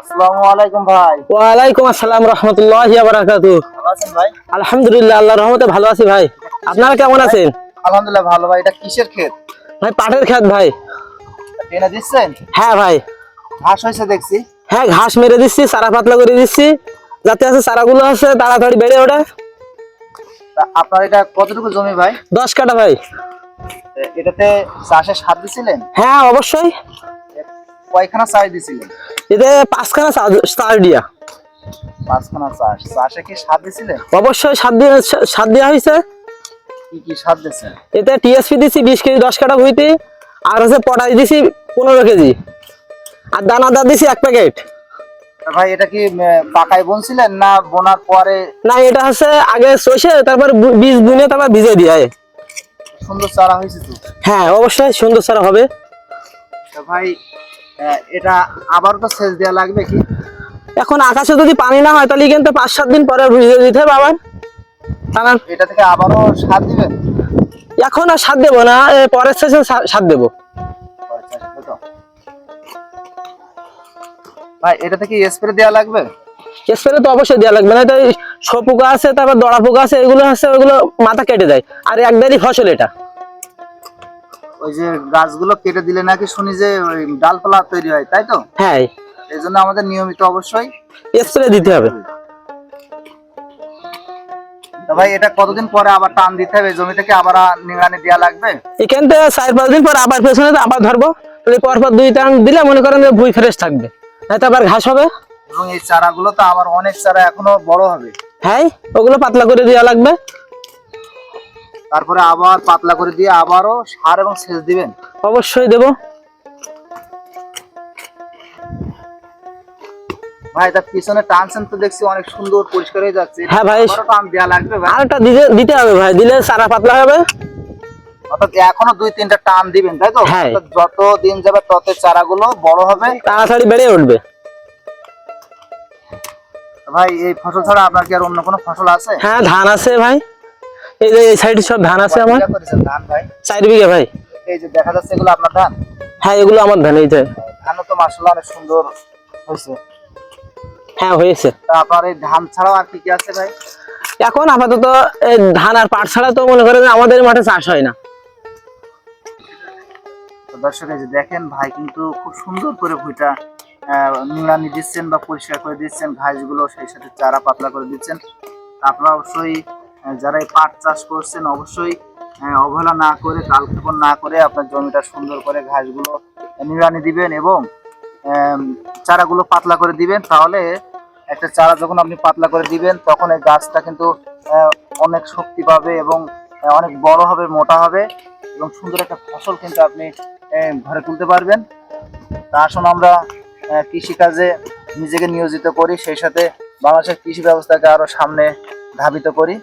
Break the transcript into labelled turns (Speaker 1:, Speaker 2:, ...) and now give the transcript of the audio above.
Speaker 1: আসসালামু আলাইকুম ভাই।
Speaker 2: ওয়ালাইকুম আসসালাম রহমতুল্লাহ বারাকাতু
Speaker 1: ভালো আছেন ভাই?
Speaker 2: আলহামদুলিল্লাহ রহমতে ভালো আছি ভাই। আপনারা কেমন আছেন?
Speaker 1: আলহামদুলিল্লাহ ভালো ভাই। এটা কিসের ক্ষেত?
Speaker 2: ভাই পাটের খেত ভাই।
Speaker 1: দিচ্ছেন?
Speaker 2: হ্যাঁ ভাই।
Speaker 1: ঘাস হয়েছে দেখছি।
Speaker 2: হ্যাঁ ঘাস মেরে দিচ্ছি পাতলা করে দিচ্ছি। যাতে আছে চারাগুলো আছে তাড়াতাড়ি বেড়ে ওঠে।
Speaker 1: আপনার এটা কতটুকু জমি ভাই?
Speaker 2: দশ কাটা ভাই।
Speaker 1: এটাতে চাষে সার দিছিলেন?
Speaker 2: হ্যাঁ অবশ্যই।
Speaker 1: কয়খানা চাষ দিছিলেন?
Speaker 2: এতে পাঁচখানা চা- চার দিয়া।
Speaker 1: পাঁচখানা চাষ। চাষে কি সার দিছিলেন?
Speaker 2: অবশ্যই সাত দিয়ে সাত দেওয়া হয়েছে
Speaker 1: কি কি সার দিচ্ছেন
Speaker 2: এতে টিএসপি দিছি বিশ কেজি দশ কাটা ভুইতে আর হচ্ছে পটাশ দিছি পনেরো কেজি। আর দানা দা দিছি এক প্যাকেট।
Speaker 1: ভাই এটা কি পাকায় বুনছিলেন না বোনার পরে?
Speaker 2: না এটা হচ্ছে আগে চষে তারপর বীজ বুনে তারপর ভিজে দিয়ে
Speaker 1: সুন্দর চারা হয়েছে তো?
Speaker 2: হ্যাঁ অবশ্যই সুন্দর সারা হবে।
Speaker 1: ভাই এটা আবার তো সেচ দেওয়া লাগবে কি?
Speaker 2: এখন আকাশে যদি পানি না হয় তাহলে কিন্তু পাঁচ সাত দিন পরে ভিজে দিতে হবে আবার কারণ
Speaker 1: এটা থেকে আবারও সার দিবেন
Speaker 2: এখন আর সার দেবো না পরের শেষে সার দেবো?
Speaker 1: ভাই এটা থেকে স্প্রে দেওয়া লাগবে?
Speaker 2: স্প্রে তো অবশ্যই দেওয়া লাগবে না তো শো আছে তারপর দড়া পোকা আছে এগুলো আছে ওগুলো মাথা কেটে যায়। আর একদারই ফসল এটা।
Speaker 1: ওই যে গাছগুলো কেটে দিলে নাকি শুনি যে ওই ডালপালা তৈরি হয় তাই তো?
Speaker 2: হ্যাঁ।
Speaker 1: এই জন্য আমাদের নিয়মিত অবশ্যই
Speaker 2: স্প্রে দিতে হবে।
Speaker 1: ভাই এটা কতদিন পরে আবার টান দিতে হবে? জমি থেকে আবার নিগরানি দেওয়া লাগবে?
Speaker 2: এখান থেকে চার পাঁচ দিন পর আবার পেছনে আবার ধরবো। পর পর দুই টান দিলে মনে করেন ভুই ফ্রেশ থাকবে। হয়তো আবার ঘাস হবে।
Speaker 1: এবং এই চারাগুলো তো আবার অনেক চারা এখনও বড় হবে।
Speaker 2: হ্যাঁ ওগুলো পাতলা করে দেওয়া লাগবে।
Speaker 1: তারপরে আবার পাতলা করে দিয়ে আবারও সার এবং সেচ দিবেন।
Speaker 2: অবশ্যই দেবো।
Speaker 1: ভাই তার পিছনে টানছেন তো দেখছি অনেক সুন্দর পরিষ্কার হয়ে যাচ্ছে।
Speaker 2: হ্যাঁ ভাই।
Speaker 1: টান দেওয়া লাগবে ভাই।
Speaker 2: আরেকটা দিতে দিতে হবে ভাই দিলে সারা পাতলা হবে।
Speaker 1: অর্থাৎ এখনও দুই তিনটা টান দিবেন তাই তো?
Speaker 2: হ্যাঁ।
Speaker 1: যত দিন যাবে তত চারাগুলো বড় হবে।
Speaker 2: তাড়াতাড়ি বেড়ে উঠবে।
Speaker 1: ভাই এই ফসল ছাড়া আপনার কি আর অন্য কোনো ফসল আছে?
Speaker 2: হ্যাঁ ধান আছে ভাই। এই যে এই সাইডে সব ধান আছে আমার।
Speaker 1: ধান ভাই?
Speaker 2: চার বিঘা ভাই।
Speaker 1: এই যে দেখা যাচ্ছে এগুলো আপনার ধান?
Speaker 2: হ্যাঁ এগুলো আমার ধান এই যে।
Speaker 1: ধানও তো মার্শাল্লাহ অনেক সুন্দর হয়েছে।
Speaker 2: হ্যাঁ হয়েছে।
Speaker 1: তা আপনার এই ধান ছাড়াও আর কি কি আছে ভাই?
Speaker 2: এখন আপাতত ধান আর পাট ছাড়া তো মনে করেন আমাদের মাঠে চাষ হয় না।
Speaker 1: দর্শক এই যে দেখেন ভাই কিন্তু খুব সুন্দর করে ভুইটা আহ, নিড়ানি দিচ্ছেন বা পরিষ্কার করে দিচ্ছেন ঘাসগুলো সেই সাথে চারা পাতলা করে দিচ্ছেন। আপনারা অবশ্যই যারা এই পাট চাষ করছেন, অবশ্যই অবহেলা না করে, কালক্ষেপণ না করে আপনার জমিটা সুন্দর করে ঘাসগুলো নিড়ানি দিবেন এবং চারাগুলো পাতলা করে দিবেন। তাহলে একটা চারা যখন আপনি পাতলা করে দিবেন, তখন এই গাছটা কিন্তু অনেক শক্তি পাবে এবং অনেক বড় হবে, মোটা হবে এবং সুন্দর একটা ফসল কিন্তু আপনি ঘরে তুলতে পারবেন। তা আসুন আমরা কৃষিকাজে নিজেকে নিয়োজিত করি, সেই সাথে বাংলাদেশের কৃষি ব্যবস্থাকে আরও সামনে ধাবিত করি।